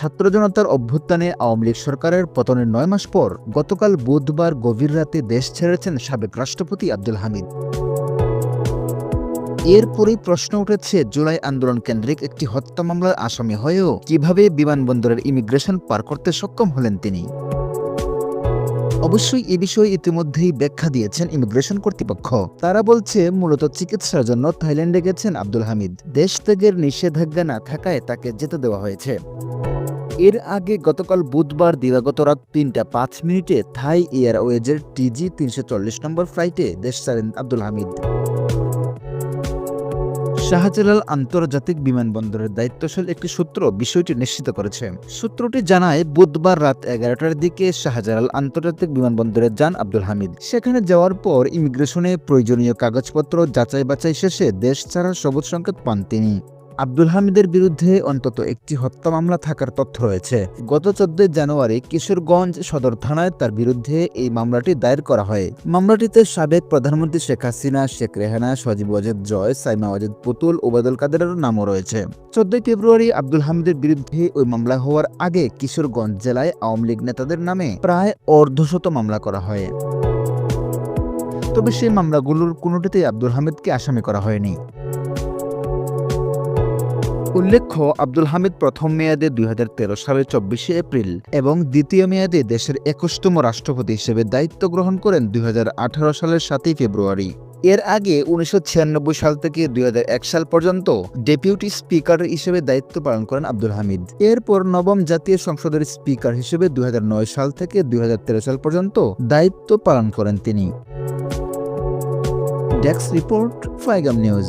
ছাত্র জনতার অভ্যুত্থানে আওয়ামী লীগ সরকারের পতনের নয় মাস পর গতকাল বুধবার গভীর রাতে দেশ ছেড়েছেন সাবেক রাষ্ট্রপতি আব্দুল হামিদ। এরপরেই প্রশ্ন উঠেছে, জুলাই আন্দোলন কেন্দ্রিক একটি হত্যা মামলার আসামি হয়েও কীভাবে বিমানবন্দরের ইমিগ্রেশন পার করতে সক্ষম হলেন তিনি। অবশ্যই এ বিষয়ে ইতিমধ্যেই ব্যাখ্যা দিয়েছেন ইমিগ্রেশন কর্তৃপক্ষ। তারা বলছে, মূলত চিকিৎসার জন্য থাইল্যান্ডে গেছেন আব্দুল হামিদ। দেশ ত্যাগের নিষেধাজ্ঞা না থাকায় তাকে যেতে দেওয়া হয়েছে। এর আগে গতকাল বুধবার দিবাগত রাত তিনটা পাঁচ মিনিটে থাই এয়ারওয়েজের টিজি তিনশো চল্লিশ নম্বর ফ্লাইটে দেশ ছাড়েন আব্দুল হামিদ। শাহজালাল আন্তর্জাতিক বিমানবন্দরের দায়িত্বশীল একটি সূত্র বিষয়টি নিশ্চিত করেছে। সূত্রটি জানায়, বুধবার রাত এগারোটার দিকে শাহজালাল আন্তর্জাতিক বিমানবন্দরে যান আব্দুল হামিদ। সেখানে যাওয়ার পর ইমিগ্রেশনে প্রয়োজনীয় কাগজপত্র যাচাই বাছাই শেষে দেশ ছাড়ার সবুজ সংকেত পান তিনি। আব্দুল হামিদের বিরুদ্ধে অন্তত একটি হত্যা মামলা থাকার তথ্য রয়েছে। গত চোদ্দই জানুয়ারি কিশোরগঞ্জ সদর থানায় তার বিরুদ্ধে এই মামলাটি দায়ের করা হয়। মামলাটিতে সাবেক প্রধানমন্ত্রী শেখ হাসিনা, শেখ রেহানা, সজীব ওয়াজেদ জয়, সাইমা ওয়াজেদ পুতুল, ওবায়দুল কাদেরের নামও রয়েছে। চোদ্দই ফেব্রুয়ারি আব্দুল হামিদের বিরুদ্ধে ওই মামলা হওয়ার আগে কিশোরগঞ্জ জেলায় আওয়ামী লীগ নেতাদের নামে প্রায় অর্ধশত মামলা করা হয়। তবে সেই মামলাগুলোর কোনোটিতেই আব্দুল হামিদকে আসামি করা হয়নি। উল্লেখ্য, আব্দুল হামিদ প্রথম মেয়াদে দুই হাজার তেরো সালের চব্বিশে এপ্রিল এবং দ্বিতীয় মেয়াদে দেশের একুশতম রাষ্ট্রপতি হিসেবে দায়িত্ব গ্রহণ করেন দুই হাজার আঠারো সালের সাতই ফেব্রুয়ারি। এর আগে উনিশশো ছিয়ানব্বই সাল থেকে দুই হাজার এক সাল পর্যন্ত ডেপুটি স্পিকার হিসেবে দায়িত্ব পালন করেন আব্দুল হামিদ। এরপর নবম জাতীয় সংসদের স্পিকার হিসেবে দুই হাজার নয় সাল থেকে দুই হাজার তেরো সাল পর্যন্ত দায়িত্ব পালন করেন তিনি। ডেস্ক রিপোর্ট, ফাইগাম নিউজ।